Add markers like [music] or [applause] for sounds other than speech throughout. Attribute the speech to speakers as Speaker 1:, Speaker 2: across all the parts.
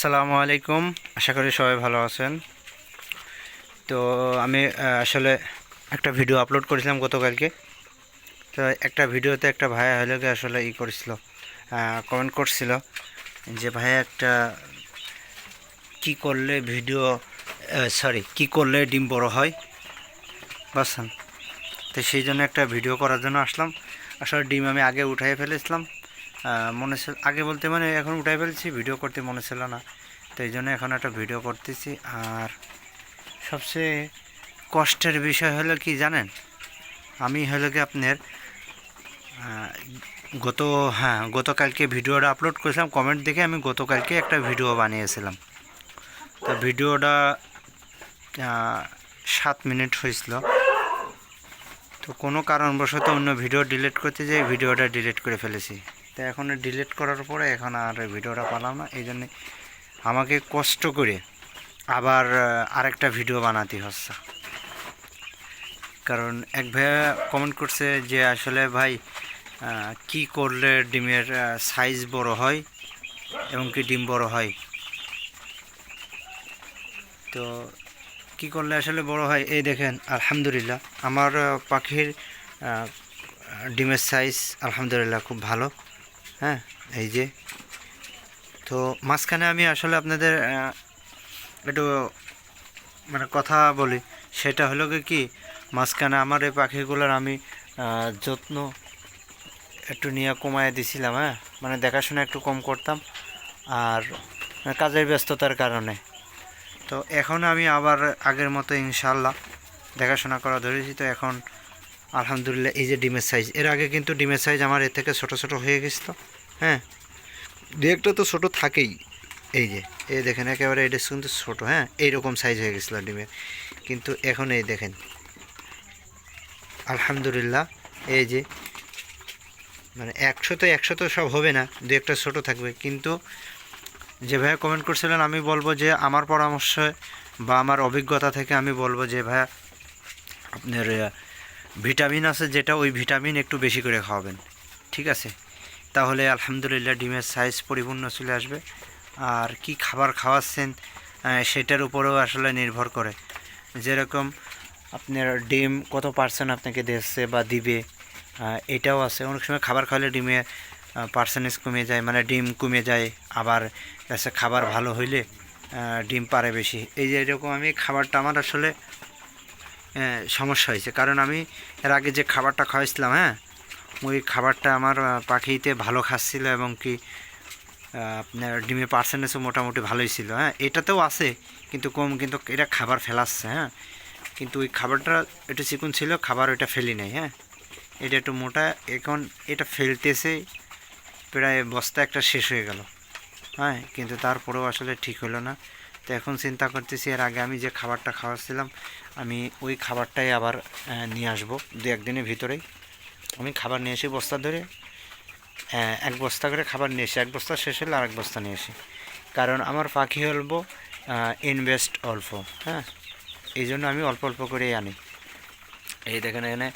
Speaker 1: আসসালামু আলাইকুম। আশা করি সবাই ভালো আছেন। তো আমি আসলে একটা ভিডিও আপলোড করেছিলাম গতকালকে। তো একটা ভিডিওতে একটা ভাই হলো গিয়ে আসলে ই করেছিল কমেন্ট করছিল যে ভাই একটা কি করলে ভিডিও সরি কি করলে ডিম বড় হয়? বুঝছেন? তো সেই জন্য একটা ভিডিও করার জন্য আসলাম। আসলে ডিম আমি আগে উঠাই ফেলেছিলাম। মনে ছিল আগে বলতে মানে এখন উঠাই ফেলছি ভিডিও করতে মনে ছিল না। তো এই জন্য এখন একটা ভিডিও করতেছি। আর সবচেয়ে কষ্টের বিষয় হলো কি জানেন? আমি হলো কি আপনার গত হ্যাঁ গতকালকে ভিডিওটা আপলোড করেছিলাম। কমেন্ট দেখে আমি গতকালকে একটা ভিডিও বানিয়েছিলাম। তো ভিডিওটা সাত মিনিট হয়েছিল। তো কোনো কারণবশত অন্য ভিডিও ডিলিট করতে যাই ভিডিওটা ডিলিট করে ফেলেছি। তো এখন ডিলিট করার পরে এখন আর ভিডিওটা পালাম না। এই জন্যে আমাকে কষ্ট করে আবার আরেকটা ভিডিও বানাতে হচ্ছে। কারণ এক ভাইয়া কমেন্ট করছে যে আসলে ভাই কি করলে ডিমের সাইজ বড় হয় এবং কি ডিম বড় হয়? তো কি করলে আসলে বড় হয়? এই দেখেন, আলহামদুলিল্লাহ। আমার পাখির ডিমের সাইজ আলহামদুলিল্লাহ খুব ভালো। হ্যাঁ এই যে। তো মাঝখানে আমি আসলে আপনাদের একটু মানে কথা বলি। সেটা হলো কি, মাঝখানে আমার এই পাখিগুলোর আমি যত্ন একটু নিয়ে কমায় দিছিলাম হ্যাঁ। মানে দেখাশোনা একটু কম করতাম, আর কাজের ব্যস্ততার কারণে। তো এখন আমি আবার আগের মতো ইনশাল্লাহ দেখাশোনা করা ধরেছি। তো এখন আলহামদুলিল্লাহ, এই যে ডিমের সাইজ এর আগে কিন্তু ডিমের সাইজ আমার এর থেকে ছোটো ছোটো হয়ে গেছিল হ্যাঁ? দু একটা তো ছোটো থাকেই। এই যে এই দেখেন একেবারে এটা কিন্তু ছোটো হ্যাঁ? এইরকম সাইজ হয়ে গেছিল ডিমের। কিন্তু এখন এই দেখেন। আলহামদুলিল্লাহ, এই যে মানে একশো তো একশো তো সব হবে না, দু একটা ছোটো থাকবে। কিন্তু যে ভাইয়া কমেন্ট করছিলেন, আমি বলব যে আমার পরামর্শ বা আমার অভিজ্ঞতা থেকে আমি বলব যে ভাইয়া, আপনার ভিটামিন আছে, যেটা ওই ভিটামিন একটু বেশি করে খাওয়াবেন। ঠিক আছে? তাহলে আলহামদুলিল্লাহ ডিমের সাইজ পরিপূর্ণ চলে আসবে। আর কি খাবার খাওয়াচ্ছেন সেটার উপরেও আসলে নির্ভর করে। যেরকম আপনার ডিম কত পার্সেন্ট আপনাকে দিচ্ছে বা দিবে এটাও আছে। অনেক সময় খাবার খাওয়ালে ডিমে পার্সেন্টেজ কমে যায় মানে ডিম কমে যায়, আবার খাবার ভালো হইলে ডিম পারে বেশি। এই যে এরকম আমি খাবারটা আমার আসলে সমস্যা হয়েছে। কারণ আমি এর আগে যে খাবারটা খাওয়াইছিলাম হ্যাঁ ওই খাবারটা আমার পাখিতে ভালো খাচ্ছিল এবং কি আপনার ডিমের পার্সেন্টেজও মোটামুটি ভালোই ছিল হ্যাঁ এটাতেও আছে, কিন্তু কম, কিন্তু এটা খাবার ফেলাচ্ছে হ্যাঁ। কিন্তু ওই খাবারটা একটু চিকুন ছিল, খাবার ওইটা ফেলি নাই হ্যাঁ। এটা একটু মোটা, এখন এটা ফেলতেছে, প্রায় বস্তা একটা শেষ হয়ে গেল হ্যাঁ কিন্তু তারপরেও আসলে ঠিক হলো না। তো এখন চিন্তা করতেছি, এর আগে আমি যে খাবারটা খাওয়াচ্ছিলাম আমি ওই খাবারটাই আবার নিয়ে আসব দু একদিনের ভিতরেই। আমি খাবার নিয়ে এসে বস্তা ধরে এক বস্তা করে খাবার নিয়ে এসি এক বস্তা শেষ হলে আরেক বস্তা নিয়ে এসি কারণ আমার পাখি হলবো ইনভেস্ট অল্প হ্যাঁ? এই জন্য আমি অল্প অল্প করেই আনি। এই দেখেন এখানে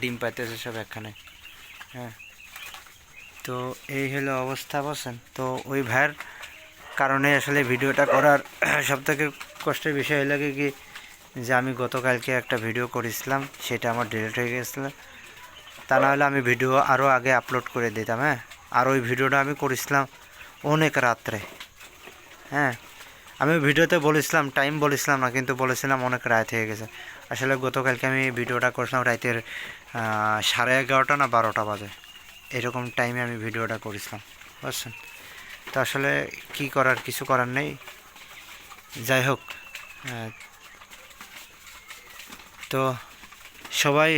Speaker 1: ডিম পাইতেছে সব একখানে হ্যাঁ? তো এই হলো অবস্থা বলছেন তো ওই ভাইয়ের কারণে আসলে ভিডিওটা করার [clears throat] সব থেকে কষ্টের বিষয় কি কি যে আমি গতকালকে একটা ভিডিও করেছিলাম, সেটা আমার ডিলিট হয়ে গেছিল। তা নাহলে আমি ভিডিও আরও আগে আপলোড করে দিতাম হ্যাঁ? আর ওই ভিডিওটা আমি করেছিলাম অনেক রাত্রে হ্যাঁ? আমি ভিডিওতে বলেছিলাম, টাইম বলেছিলাম না, কিন্তু বলেছিলাম অনেক রাত হয়ে গেছে। আসলে গতকালকে আমি ভিডিওটা করেছিলাম রাতের সাড়ে এগারোটা না বারোটা বাজে, এরকম টাইমে আমি ভিডিওটা করেছিলাম, বুঝছেন? তো আসলে কি করার কিছু করার নেই। যাই হোক তো সবাই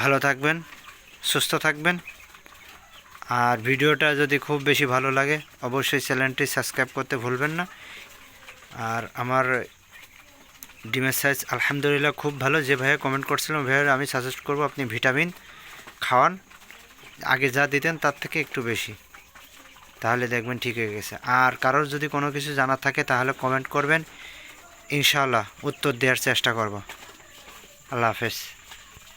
Speaker 1: ভালো থাকবেন, সুস্থ থাকবেন। আর ভিডিওটা যদি খুব বেশি ভালো লাগে, অবশ্যই চ্যানেলটি সাবস্ক্রাইব করতে ভুলবেন না। আর আমার ডিমের সাইজ আলহামদুলিল্লাহ খুব ভালো। যে ভাইয়া কমেন্ট করছিলাম ভাইয়ের আমি সাজেস্ট করব আপনি ভিটামিন খাওয়ান। আগে যা দিতেন তার থেকে একটু বেশি। তাহলে দেখবেন ঠিক হয়ে গেছে। আর কারোর যদি কোনো কিছু জানা থাকে, তাহলে কমেন্ট করবেন। ইনশাআল্লাহ উত্তর দেওয়ার চেষ্টা করব। আল্লাহ হাফেজ।